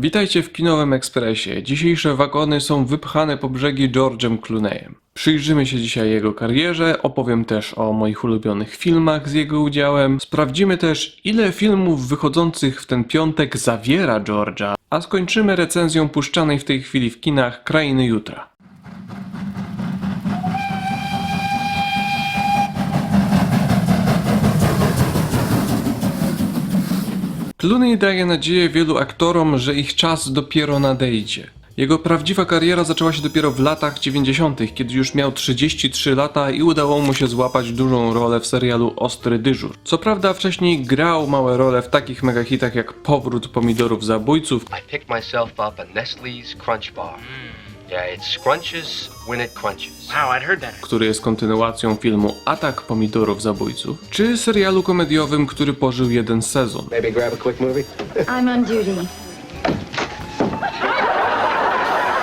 Witajcie w Kinowym Ekspresie. Dzisiejsze wagony są wypchane po brzegi George'em Clooneyem. Przyjrzymy się dzisiaj jego karierze, opowiem też o moich ulubionych filmach z jego udziałem. Sprawdzimy też, ile filmów wychodzących w ten piątek zawiera George'a, a skończymy recenzją puszczanej w tej chwili w kinach Krainy Jutra. Clooney daje nadzieję wielu aktorom, że ich czas dopiero nadejdzie. Jego prawdziwa kariera zaczęła się dopiero w latach 90., kiedy już miał 33 lata i udało mu się złapać dużą rolę w serialu Ostry Dyżur. Co prawda wcześniej grał małe role w takich megahitach jak Powrót pomidorów zabójców, I picked myself up a Nestle's Crunch Bar. Yeah, it scrunches when it crunches. Wow, I'd heard that. który jest kontynuacją filmu Atak pomidorów zabójców, czy serialu komediowym, który pożył jeden sezon. Maybe grab a quick movie? I'm on duty.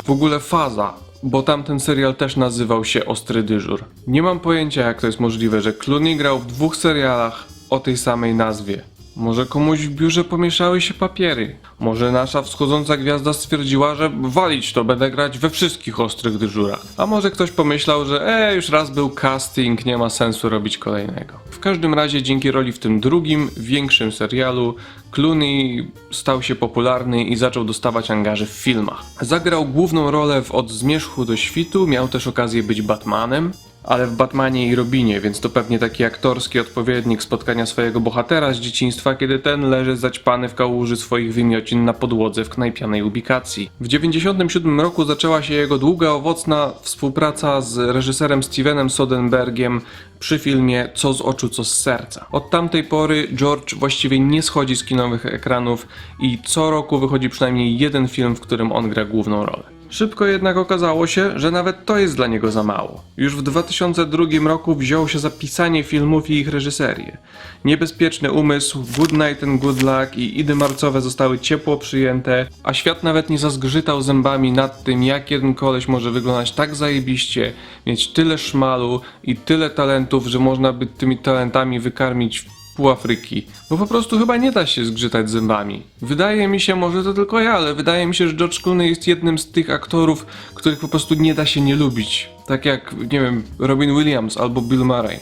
W ogóle faza, bo tamten serial też nazywał się Ostry Dyżur. Nie mam pojęcia jak to jest możliwe, że Clooney grał w dwóch serialach o tej samej nazwie. Może komuś w biurze pomieszały się papiery. Może nasza wschodząca gwiazda stwierdziła, że walić to będę grać we wszystkich ostrych dyżurach. A może ktoś pomyślał, że e, już raz był casting, nie ma sensu robić kolejnego. W każdym razie dzięki roli w tym drugim, większym serialu, Clooney stał się popularny i zaczął dostawać angaże w filmach. Zagrał główną rolę w Od Zmierzchu do Świtu, miał też okazję być Batmanem, ale w Batmanie i Robinie, więc to pewnie taki aktorski odpowiednik spotkania swojego bohatera z dzieciństwa, kiedy ten leży zaćpany w kałuży swoich wymiocin na podłodze w knajpianej ubikacji. W 97 roku zaczęła się jego długa, owocna współpraca z reżyserem Stevenem Soderbergiem przy filmie Co z oczu, co z serca. Od tamtej pory George właściwie nie schodzi z kinowych ekranów i co roku wychodzi przynajmniej jeden film, w którym on gra główną rolę. Szybko jednak okazało się, że nawet to jest dla niego za mało. Już w 2002 roku wziął się za pisanie filmów i ich reżyserię. Niebezpieczny umysł, Good Night and Good Luck i Idy Marcowe zostały ciepło przyjęte, a świat nawet nie zazgrzytał zębami nad tym, jak jeden koleś może wyglądać tak zajebiście, mieć tyle szmalu i tyle talentów, że można by tymi talentami wykarmić pół Afryki, bo po prostu chyba nie da się zgrzytać zębami. Wydaje mi się, może to tylko ja, ale wydaje mi się, że George Clooney jest jednym z tych aktorów, których po prostu nie da się nie lubić. Tak jak, nie wiem, Robin Williams albo Bill Murray.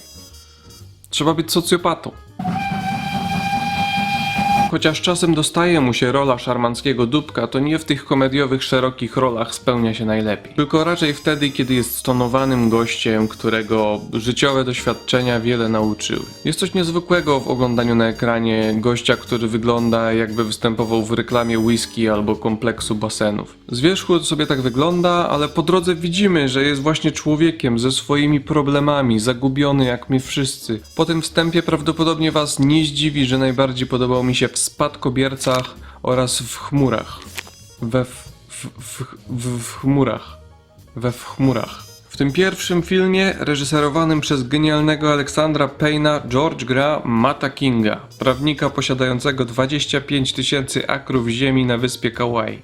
Trzeba być socjopatą. Chociaż czasem dostaje mu się rola szarmanckiego dupka, to nie w tych komediowych, szerokich rolach spełnia się najlepiej. Tylko raczej wtedy, kiedy jest stonowanym gościem, którego życiowe doświadczenia wiele nauczyły. Jest coś niezwykłego w oglądaniu na ekranie gościa, który wygląda jakby występował w reklamie whisky albo kompleksu basenów. Z wierzchu sobie tak wygląda, ale po drodze widzimy, że jest właśnie człowiekiem ze swoimi problemami, zagubiony jak my wszyscy. Po tym wstępie prawdopodobnie was nie zdziwi, że najbardziej podobał mi się w spadkobiercach oraz w chmurach. We w, w, w, w, chmurach. We w chmurach. W tym pierwszym filmie, reżyserowanym przez genialnego Aleksandra Payna, George gra Mata Kinga, prawnika posiadającego 25 tysięcy akrów ziemi na wyspie Kauai.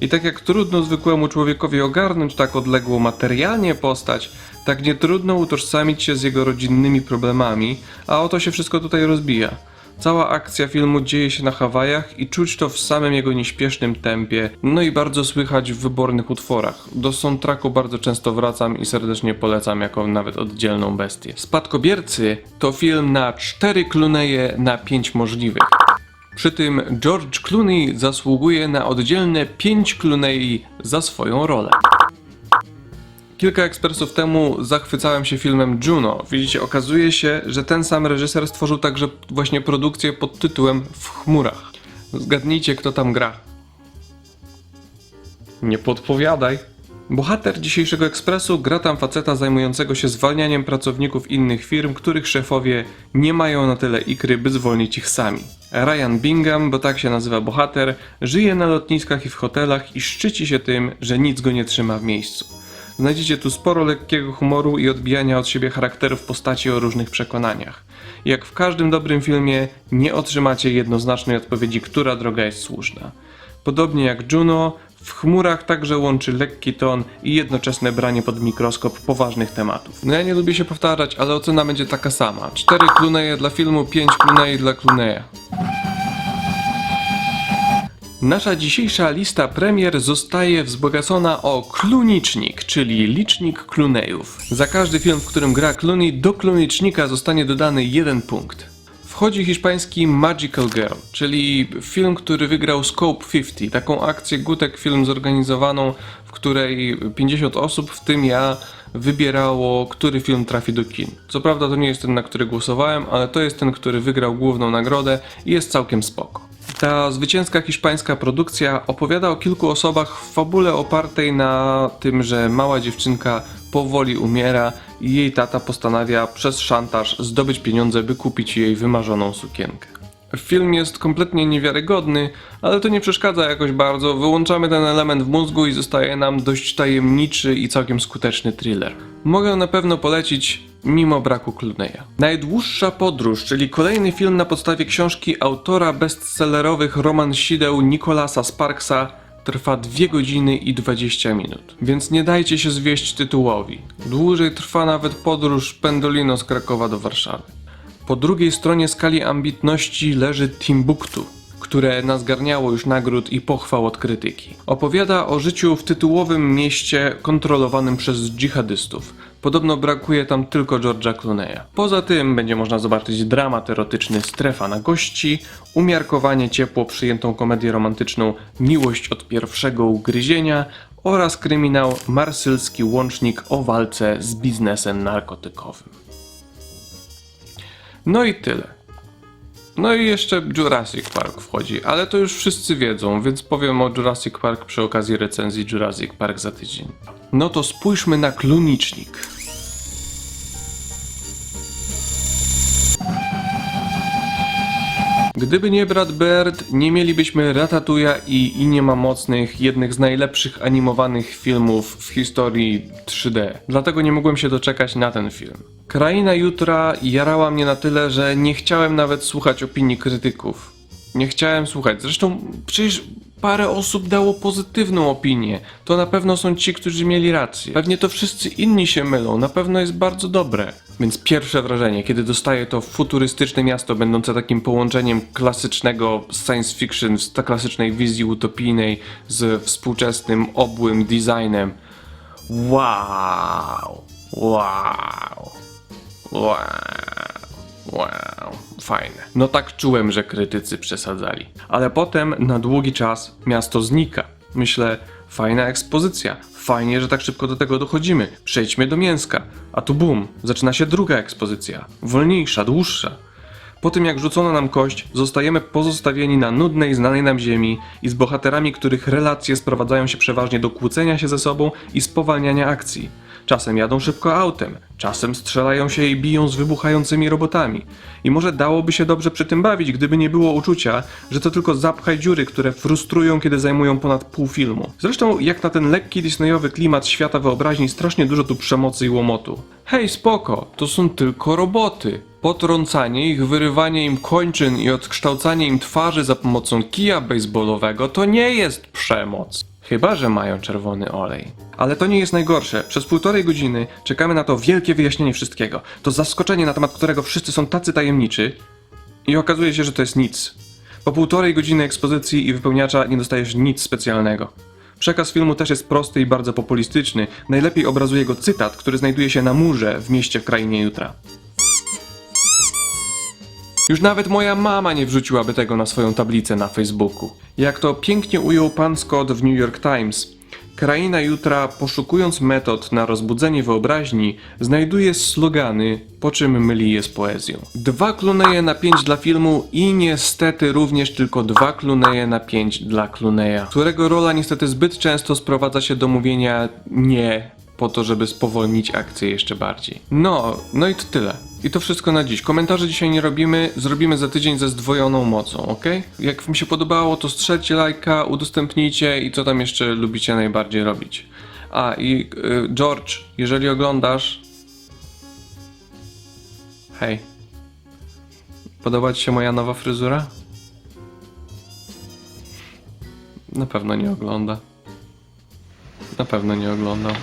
I tak jak trudno zwykłemu człowiekowi ogarnąć tak odległą materialnie postać, tak nie trudno utożsamić się z jego rodzinnymi problemami, a oto się wszystko tutaj rozbija. Cała akcja filmu dzieje się na Hawajach i czuć to w samym jego nieśpiesznym tempie, no i bardzo słychać w wybornych utworach. Do soundtracku bardzo często wracam i serdecznie polecam jako nawet oddzielną bestię. Spadkobiercy to film na cztery Clooney'e na pięć możliwych. Przy tym George Clooney zasługuje na oddzielne 5 Clooney za swoją rolę. Kilka ekspresów temu zachwycałem się filmem Juno. Widzicie, okazuje się, że ten sam reżyser stworzył także właśnie produkcję pod tytułem W chmurach. Zgadnijcie, kto tam gra. Nie podpowiadaj. Bohater dzisiejszego ekspresu gra tam faceta zajmującego się zwalnianiem pracowników innych firm, których szefowie nie mają na tyle ikry, by zwolnić ich sami. Ryan Bingham, bo tak się nazywa bohater, żyje na lotniskach i w hotelach i szczyci się tym, że nic go nie trzyma w miejscu. Znajdziecie tu sporo lekkiego humoru i odbijania od siebie charakterów postaci o różnych przekonaniach. Jak w każdym dobrym filmie, nie otrzymacie jednoznacznej odpowiedzi, która droga jest słuszna. Podobnie jak Juno, w chmurach także łączy lekki ton i jednoczesne branie pod mikroskop poważnych tematów. No ja nie lubię się powtarzać, ale ocena będzie taka sama. 4 Clooney'e dla filmu, 5 Clooney dla Clooney'a. Nasza dzisiejsza lista premier zostaje wzbogacona o klunicznik, czyli licznik Clooneyów. Za każdy film, w którym gra Clooney, do klunicznika zostanie dodany jeden punkt. Wchodzi hiszpański Magical Girl, czyli film, który wygrał Scope 50, taką akcję Gutek Film zorganizowaną, w której 50 osób, w tym ja, wybierało, który film trafi do kin. Co prawda to nie jest ten, na który głosowałem, ale to jest ten, który wygrał główną nagrodę i jest całkiem spoko. Ta zwycięska hiszpańska produkcja opowiada o kilku osobach w fabule opartej na tym, że mała dziewczynka powoli umiera i jej tata postanawia przez szantaż zdobyć pieniądze, by kupić jej wymarzoną sukienkę. Film jest kompletnie niewiarygodny, ale to nie przeszkadza jakoś bardzo. Wyłączamy ten element w mózgu i zostaje nam dość tajemniczy i całkiem skuteczny thriller. Mogę na pewno polecić mimo braku Clooney'a. Najdłuższa podróż, czyli kolejny film na podstawie książki autora bestsellerowych romansideł Nicolasa Sparksa trwa 2 godziny i 20 minut. Więc nie dajcie się zwieść tytułowi. Dłużej trwa nawet podróż Pendolino z Krakowa do Warszawy. Po drugiej stronie skali ambitności leży Timbuktu, które nazgarniało już nagród i pochwał od krytyki. Opowiada o życiu w tytułowym mieście kontrolowanym przez dżihadystów. Podobno brakuje tam tylko George'a Clooney'a. Poza tym będzie można zobaczyć dramat erotyczny Strefa na gości, umiarkowanie ciepło przyjętą komedię romantyczną Miłość od pierwszego ugryzienia oraz kryminał Marsylski łącznik o walce z biznesem narkotykowym. No i tyle. No i jeszcze Jurassic Park wchodzi, ale to już wszyscy wiedzą, więc powiem o Jurassic Park przy okazji recenzji Jurassic Park za tydzień. No to spójrzmy na klunicznik. Gdyby nie Brad Bird, nie mielibyśmy Ratatuja i I nie ma mocnych, jednych z najlepszych animowanych filmów w historii 3D. Dlatego nie mogłem się doczekać na ten film. Kraina Jutra jarała mnie na tyle, że nie chciałem nawet słuchać opinii krytyków. Nie chciałem słuchać. Zresztą przecież parę osób dało pozytywną opinię. To na pewno są ci, którzy mieli rację. Pewnie to wszyscy inni się mylą. Na pewno jest bardzo dobre. Więc pierwsze wrażenie, kiedy dostaję to futurystyczne miasto, będące takim połączeniem klasycznego science fiction, klasycznej wizji utopijnej z współczesnym, obłym designem. Wow! Wow! Wow! Wow, fajne. No tak czułem, że krytycy przesadzali. Ale potem na długi czas miasto znika. Myślę, fajna ekspozycja. Fajnie, że tak szybko do tego dochodzimy. Przejdźmy do mięska. A tu bum, zaczyna się druga ekspozycja. Wolniejsza, dłuższa. Po tym jak rzucono nam kość, zostajemy pozostawieni na nudnej, znanej nam ziemi i z bohaterami, których relacje sprowadzają się przeważnie do kłócenia się ze sobą i spowalniania akcji. Czasem jadą szybko autem, czasem strzelają się i biją z wybuchającymi robotami. I może dałoby się dobrze przy tym bawić, gdyby nie było uczucia, że to tylko zapchaj dziury, które frustrują, kiedy zajmują ponad pół filmu. Zresztą, jak na ten lekki Disneyowy klimat świata wyobraźni, strasznie dużo tu przemocy i łomotu. Hej, spoko, to są tylko roboty. Potrącanie ich, wyrywanie im kończyn i odkształcanie im twarzy za pomocą kija baseballowego to nie jest przemoc. Chyba, że mają czerwony olej. Ale to nie jest najgorsze. Przez półtorej godziny czekamy na to wielkie wyjaśnienie wszystkiego. To zaskoczenie, na temat którego wszyscy są tacy tajemniczy. I okazuje się, że to jest nic. Po półtorej godziny ekspozycji i wypełniacza nie dostajesz nic specjalnego. Przekaz filmu też jest prosty i bardzo populistyczny. Najlepiej obrazuje go cytat, który znajduje się na murze w mieście w krainie jutra. Już nawet moja mama nie wrzuciłaby tego na swoją tablicę na Facebooku. Jak to pięknie ujął pan Scott w New York Times, kraina jutra, poszukując metod na rozbudzenie wyobraźni, znajduje slogany, po czym myli je z poezją. Dwa kluneje na pięć dla filmu i niestety również tylko dwa kluneje na pięć dla Cluneya, którego rola niestety zbyt często sprowadza się do mówienia nie po to, żeby spowolnić akcję jeszcze bardziej. No, no i to tyle. I to wszystko na dziś. Komentarze dzisiaj nie robimy, zrobimy za tydzień ze zdwojoną mocą, ok? Jak wam się podobało, to strzelcie lajka, udostępnijcie i co tam jeszcze lubicie najbardziej robić. A i y, George, jeżeli oglądasz. Hej. Podoba ci się moja nowa fryzura? Na pewno nie ogląda. Na pewno nie oglądał.